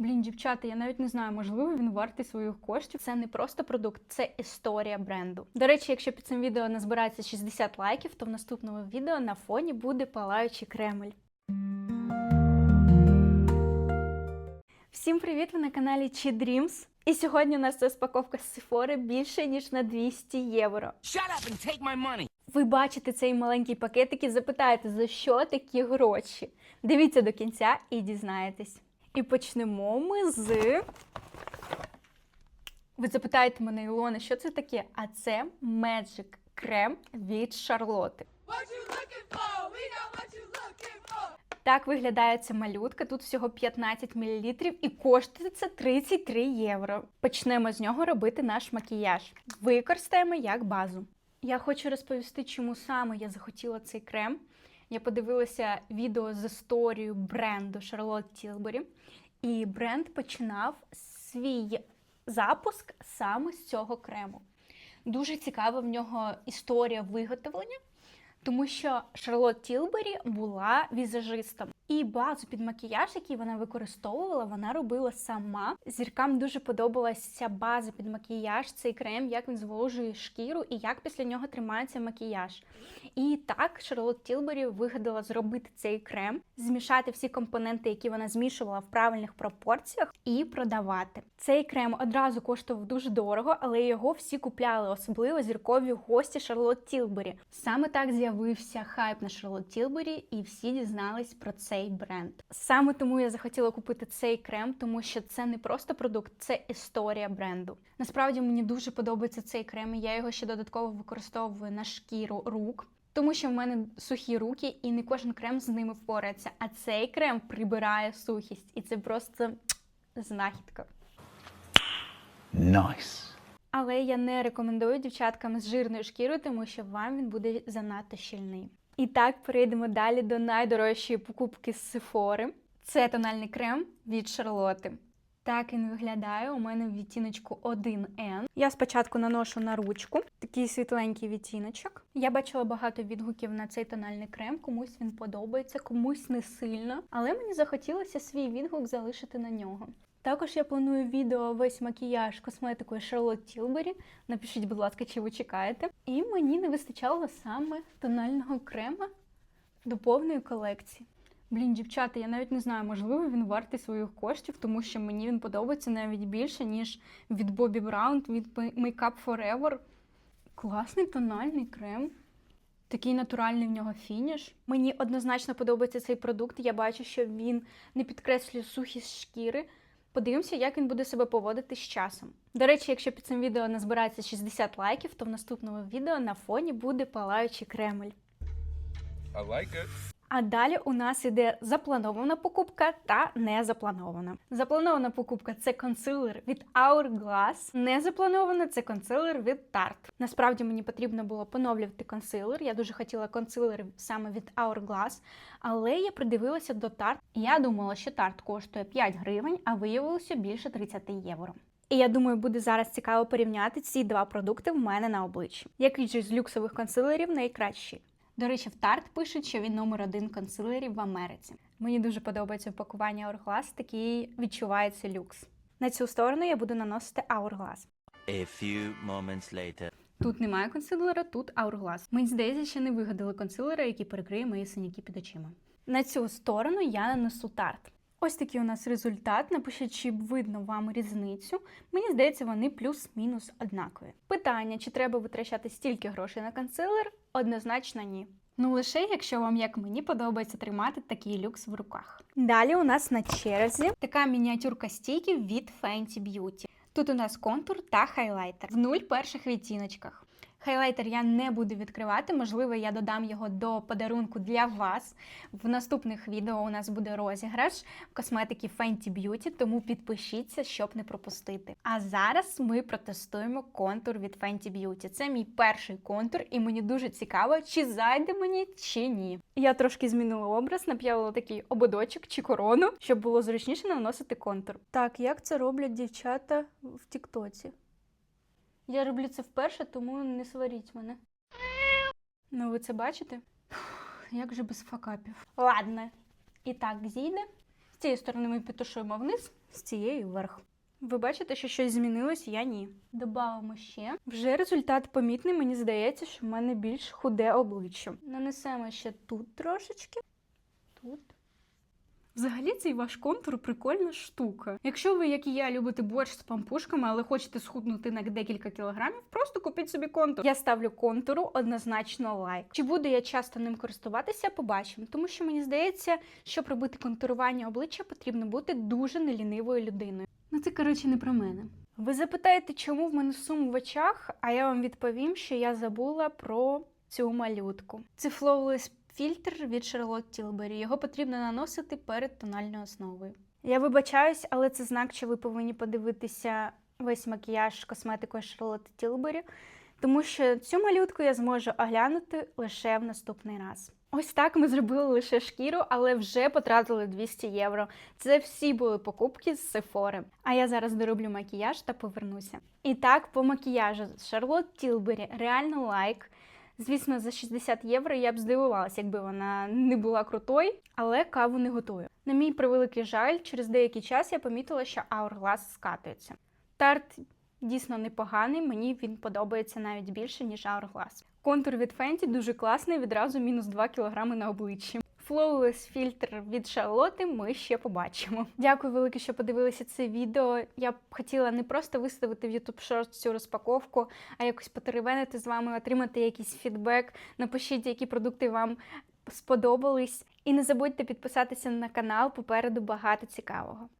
Блін, дівчата, я навіть не знаю, можливо, він вартий своїх коштів. Це не просто продукт, це історія бренду. До речі, якщо під цим відео назбирається 60 лайків, то в наступному відео на фоні буде палаючий Кремль. Всім привіт! Ви на каналі Chi Dreams. І сьогодні у нас розпаковка з Sephora більше ніж на 200 євро. Shut up and take my money. Ви бачите цей маленький пакетик і запитаєте, за що такі гроші. Дивіться до кінця і дізнаєтесь. І почнемо ми з. Ви запитаєте мене, Ілона, що це таке? А це Magic крем від Шарлоти. Так виглядає ця малютка. Тут всього 15 мл і коштує це 33 євро. Почнемо з нього робити наш макіяж. Використаємо як базу. Я хочу розповісти, чому саме я захотіла цей крем. Я подивилася відео з історією бренду Шарлот Тілбері, і бренд починав свій запуск саме з цього крему. Дуже цікава в нього історія виготовлення, тому що Шарлот Тілбері була візажистом. І базу під макіяж, який вона використовувала, вона робила сама. Зіркам дуже подобалася ця база під макіяж, цей крем, як він зволожує шкіру і як після нього тримається макіяж. І так Шарлот Тілбері вигадала зробити цей крем, змішати всі компоненти, які вона змішувала в правильних пропорціях, і продавати. Цей крем одразу коштував дуже дорого, але його всі купляли, особливо зіркові гості Шарлот Тілбері. Саме так з'явився хайп на Шарлот Тілбері, і всі дізнались про цей бренд. Саме тому я захотіла купити цей крем, тому що це не просто продукт, це історія бренду. Насправді мені дуже подобається цей крем. і Я його ще додатково використовую на шкіру рук. Тому що в мене сухі руки, і не кожен крем з ними впорається. А цей крем прибирає сухість, і це просто знахідка. Nice. Але я не рекомендую дівчаткам з жирною шкірою, тому що вам він буде занадто щільний. І так перейдемо далі до найдорожчої покупки з Sephora. Це тональний крем від Шарлоти. Так він виглядає. У мене в відтіночку 1N. Я спочатку наношу на ручку такий світленький відтіночок. Я бачила багато відгуків на цей тональний крем. Комусь він подобається, комусь не сильно. Але мені захотілося свій відгук залишити на нього. Також я планую відео весь макіяж косметикою Charlotte Tilbury. Напишіть, будь ласка, чи ви чекаєте. І мені не вистачало саме тонального крема до повної колекції. Блін, дівчата, я навіть не знаю, можливо, він вартий своїх коштів, тому що мені він подобається навіть більше, ніж від Bobbi Brown, від Makeup Forever. Класний тональний крем. Такий натуральний в нього фініш. Мені однозначно подобається цей продукт. Я бачу, що він не підкреслює сухість шкіри. Подивимося, як він буде себе поводити з часом. До речі, якщо під цим відео назбирається 60 лайків, то в наступному відео на фоні буде палаючий Кремль. I like it. А далі у нас іде запланована покупка та незапланована. Запланована покупка це консилер від Hourglass. Незапланована це консилер від Tarte. Насправді мені потрібно було поновлювати консилер. Я дуже хотіла консилер саме від Hourglass, але я придивилася до Tarte. Я думала, що Tarte коштує 5 гривень, а виявилося більше 30 євро. І я думаю, буде зараз цікаво порівняти ці два продукти в мене на обличчі. Який же з люксових консилерів найкращий? До речі, в Тарт пишуть, що він номер один консилерів в Америці. Мені дуже подобається упакування Hourglass, такий відчувається люкс. На цю сторону я буду наносити Hourglass. A few moments later. Тут немає консилера, тут Hourglass. Мені здається, ще не вигадали консилера, який перекриє мої синяки під очима. На цю сторону я нанесу тарт. Ось такий у нас результат. Напишіть, чи видно вам різницю. Мені здається, вони плюс-мінус однакові. Питання: чи треба витрачати стільки грошей на консилер? Однозначно ні. Ну лише якщо вам, як мені, подобається тримати такий люкс в руках. Далі у нас на черзі така мініатюрка стійків від Fenty Beauty. Тут у нас контур та хайлайтер в нуль перших відтіночках. Хайлайтер я не буду відкривати, можливо, я додам його до подарунку для вас. В наступних відео у нас буде розіграш косметики Fenty Beauty, тому підпишіться, щоб не пропустити. А зараз ми протестуємо контур від Fenty Beauty. Це мій перший контур, і мені дуже цікаво, чи зайде мені, чи ні. Я трошки змінила образ, нап'явила такий ободочок чи корону, щоб було зручніше наносити контур. Так, як це роблять дівчата в Тіктоці? Я роблю це вперше, тому не сваріть мене. Ну, ви це бачите? Як же без факапів. Ладно. І так, зійде. З цієї сторони ми підтушуємо вниз, з цієї вверх. Ви бачите, що щось змінилось, я ні. Добавимо ще. Вже результат помітний, мені здається, що в мене більш худе обличчя. Нанесемо ще тут трошечки. Тут. Взагалі цей ваш контур прикольна штука. Якщо ви, як і я, любите борщ з пампушками, але хочете схуднути на декілька кілограмів, просто купіть собі контур. Я ставлю контуру однозначно лайк. Чи буду я часто ним користуватися, побачимо. Тому що мені здається, щоб робити контурування обличчя, потрібно бути дуже нелінивою людиною. Ну це коротше не про мене. Ви запитаєте, чому в мене сум в очах, а я вам відповім, що я забула про цю малютку. Це Flawless фільтр від Charlotte Tilbury. Його потрібно наносити перед тональною основою. Я вибачаюсь, але це знак, що ви повинні подивитися весь макіяж косметикою Charlotte Tilbury, тому що цю малютку я зможу оглянути лише в наступний раз. Ось так ми зробили лише шкіру, але вже потратили 200 євро. Це всі були покупки з Sephora. А я зараз дороблю макіяж та повернуся. І так, по макіяжу Charlotte Tilbury реально лайк. Звісно, за 60 євро я б здивувалася, якби вона не була крутою, але каву не готую. На мій превеликий жаль, через деякий час я помітила, що Hourglass скатується. Тарт дійсно непоганий, мені він подобається навіть більше, ніж Hourglass. Контур від Fenty дуже класний, відразу мінус 2 кг на обличчі. Flawless фільтр від Шарлоти ми ще побачимо. Дякую велике, що подивилися це відео. Я б хотіла не просто виставити в YouTube Shorts цю розпаковку, а якось потеревенити з вами, отримати якийсь фідбек. Напишіть, які продукти вам сподобались. І не забудьте підписатися на канал, попереду багато цікавого.